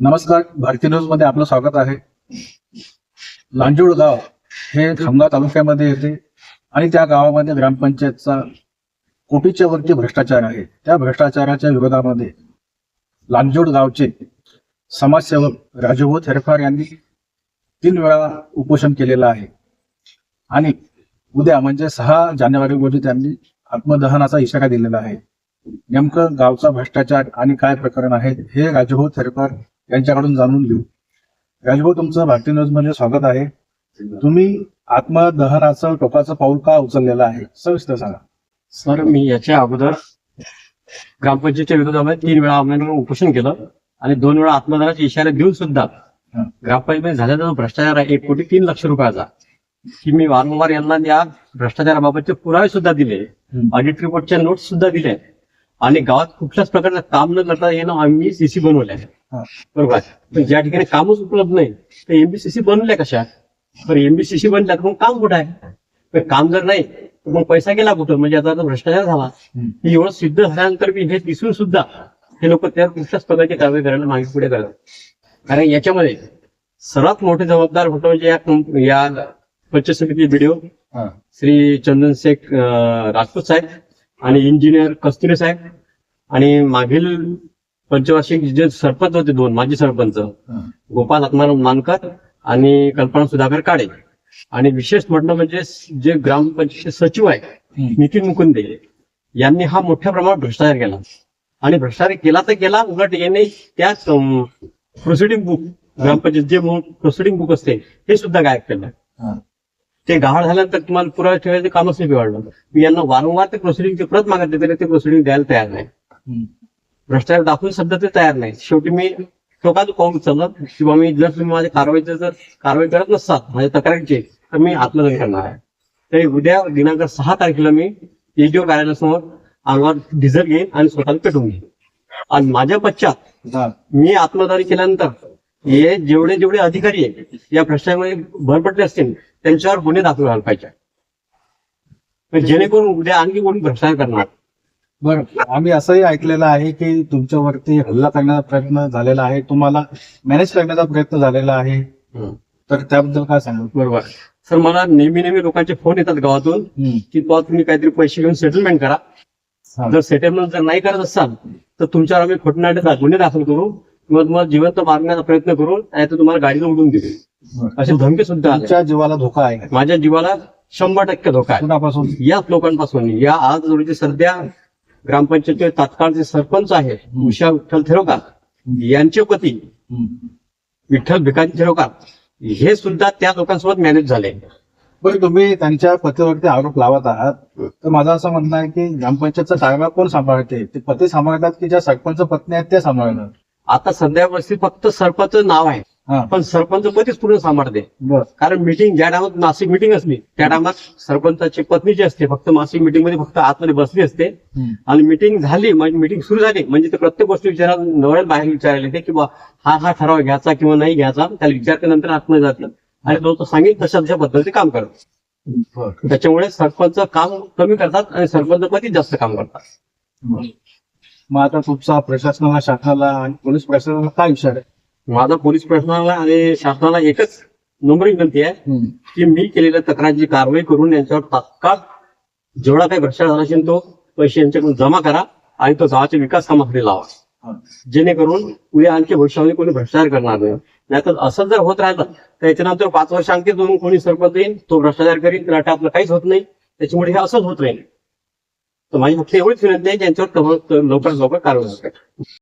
नमस्कार भारती न्यूजमध्ये आपलं स्वागत आहे. लांजूळ गाव हे खामगाव तालुक्यामध्ये येते आणि त्या गावामध्ये ग्रामपंचायतचा कोटीच्या वरती भ्रष्टाचार आहे. त्या भ्रष्टाचाराच्या विरोधामध्ये लांजोड गावचे समाजसेवक राजूभाऊ थेरफार यांनी तीन वेळा उपोषण केलेलं आहे. आणि उद्या म्हणजे सहा जानेवारी रोजी त्यांनी आत्मदहनाचा इशारा दिलेला आहे. नेमकं गावचा भ्रष्टाचार आणि काय प्रकरण आहे हे राजभाऊ थेरफार यांच्याकडून जाणून घेऊ राजभाऊ तुमचं भारतीय न्यूजमध्ये स्वागत आहे तुम्ही आत्मदहनाचं टोकाचं पाऊल का उचललेलं आहे सविस्तर सांगा सर मी याच्या अगोदर ग्रामपंचायतच्या विरोधामध्ये तीन वेळा आम्ही उपोषण केलं आणि दोन वेळा आत्मदानाचे इशारे देऊन सुद्धा. ग्रामपंचायत झालेला जो भ्रष्टाचार आहे एक कोटी तीन लक्ष रुपयाचा की मी वारंवार यांना या भ्रष्टाचाराबाबतचे पुरावे सुद्धा दिले. ऑडिट रिपोर्टच्या नोट सुद्धा दिल्या आणि गावात कुठल्याच प्रकारचं काम न करता येणं आम्ही सीसी बनवल्या हं. बरोबर. पण ज्या ठिकाणी कामच उपलब्ध नाही. तर एमबीसीसी बनवल्या कशा? तर एमबीसीसी बनल्या तर मग काम कुठं आहे? पण काम जर नाही तर मग पैसा गेला कुठं? म्हणजे आता भ्रष्टाचार झाला. एवढं सिद्ध झाल्यानंतर मी हे दिसून सुद्धा हे लोक त्या प्रकारची कारवाई करायला मागे पुढे करतात. कारण याच्यामध्ये सर्वात मोठे जबाबदार होतो म्हणजे या या पंचायत समिती हा. श्री चंदन शेख राजपूत साहेब आणि इंजिनियर कस्तुरे साहेब आणि मागील पंचवार्षिक जे सरपंच होते दोन माजी सरपंच. गोपाल आत्माराम मानकर आणि कल्पना सुधाकर काळे आणि विशेष म्हटलं म्हणजे जे ग्रामपंचायत सचिव आहे. नितीन मुकुंदे यांनी हा मोठ्या प्रमाणात भ्रष्टाचार केला आणि भ्रष्टाचार केला तर केला उलट यांनी त्या प्रोसिडिंग बुक ग्रामपंचायत जे प्रोसिडिंग बुक असते हे सुद्धा गायब केलं. ते गहाळ झाल्यानंतर तुम्हाला पुरावा ठेवायचं कामच नाही बिघडलं मी यांना वारंवार ते प्रोसिडिंगची प्रत मागितली तरी ते प्रोसिडिंग द्यायला तयार नाही. भ्रष्टाचार दाखवून सध्या ते तयार नाही शेवटी मी टोकाचं पाऊल उचललं किंवा मी जर तुम्ही माझ्या कारवाईचं जर कारवाई करत नसतात माझ्या तक्रारीची तर मी आत्मदहन करणार आहे. तरी उद्या दिनांक सहा तारखेला मी एडीओ कार्यालयासमोर अंगावर डिझेल घेईन आणि स्वतःला पेटवून घेईन. आणि माझ्या पश्चात. मी आत्मदारी केल्यानंतर हे जेवढे जेवढे अधिकारी आहेत या भ्रष्टाचारामध्ये भरपटले असतील त्यांच्यावर गुन्हे दाखल व्हायला पाहिजे. जेणेकरून उद्या आणखी कोणी भ्रष्टाचार करणार? बरं आम्ही असंही ऐकलेलं आहे की तुमच्यावरती हल्ला करण्याचा प्रयत्न झालेला आहे तुम्हाला मॅनेज करण्याचा प्रयत्न झालेला आहे. तर त्याबद्दल काय सांगू बरोबर. सर मला नेहमी नेहमी लोकांचे फोन येतात गावातून. की बुवा तुम्ही काहीतरी पैसे घेऊन सेटलमेंट करा. जर सेटलमेंट जर नाही करत असाल तर तुमच्यावर आम्ही खोटनाटे दा- गुन्हे दाखल करू किंवा तुम्हाला जिवंत मारण्याचा प्रयत्न करू नाही तर तुम्हाला गाडीला उडून देऊ. असे धमकी सुद्धा तुमच्या जीवाला धोका आहे. माझ्या जीवाला शंभर टक्के धोका आहे. याच लोकांपासून. या आज रोजी सध्या ग्रामपंचायतचे तात्काळचे सरपंच आहे उषा विठ्ठल थेरोकार यांचे पती. विठ्ठल भिकाजी थेरोकार हे सुद्धा त्या लोकांसोबत मॅनेज झाले. बरं तुम्ही त्यांच्या पतीवरती आरोप लावत आहात. तर माझं असं म्हणणं आहे की ग्रामपंचायतचा कारभार कोण सांभाळते? ते पती सांभाळतात की ज्या सरपंच पत्नी आहेत ते सांभाळतात? आता सध्या फक्त सरपंच नाव आहे. पण सरपंच पतीच पूर्ण सांभाळते. बर. कारण मिटिंग ज्या टायमात मासिक मिटिंग असली त्या टायमात सरपंचाची पत्नी जी असते फक्त मासिक मिटिंगमध्ये फक्त आतमध्ये बसली असते. आणि मिटिंग झाली म्हणजे मिटिंग सुरू झाली म्हणजे ते प्रत्येक गोष्ट विचारा नवऱ्याला बाहेर विचारायला येते की बा हा हा ठराव घ्यायचा किंवा नाही घ्यायचा त्याला विचार केल्यानंतर आतमध्ये जातं. आणि तो तो सांगेल तशा तशा पद्धतीने काम करतो. त्याच्यामुळे सरपंच काम कमी करतात आणि सरपंच पती जास्त काम करतात. मग आता तुमचा प्रशासनाला शासनाला आणि पोलीस प्रशासनाला काय विचार आहे? माझा पोलीस प्रशासनाला आणि शासनाला एकच नंबर विनंती आहे की मी केलेल्या तक्रारीची कारवाई करून यांच्यावर तात्काळ जेवढा काही भ्रष्टाचार झाला असेल तो पैसे यांच्याकडून जमा करा आणि तो गावाच्या विकास कामाकडे लावा. जेणेकरून उद्या आणखी भविष्यामध्ये कोणी भ्रष्टाचार करणार नाही. नाहीतर असं जर होत राहिलं तर याच्यानंतर पाच वर्ष आणखी दोन कोणी सरपंच येईल तो भ्रष्टाचार करील तर आपलं काहीच होत नाही. त्याच्यामुळे हे असंच होत राहील. तर माझी फक्त एवढीच विनंती आहे ज्यांच्यावर लवकर लवकर कारवाई करा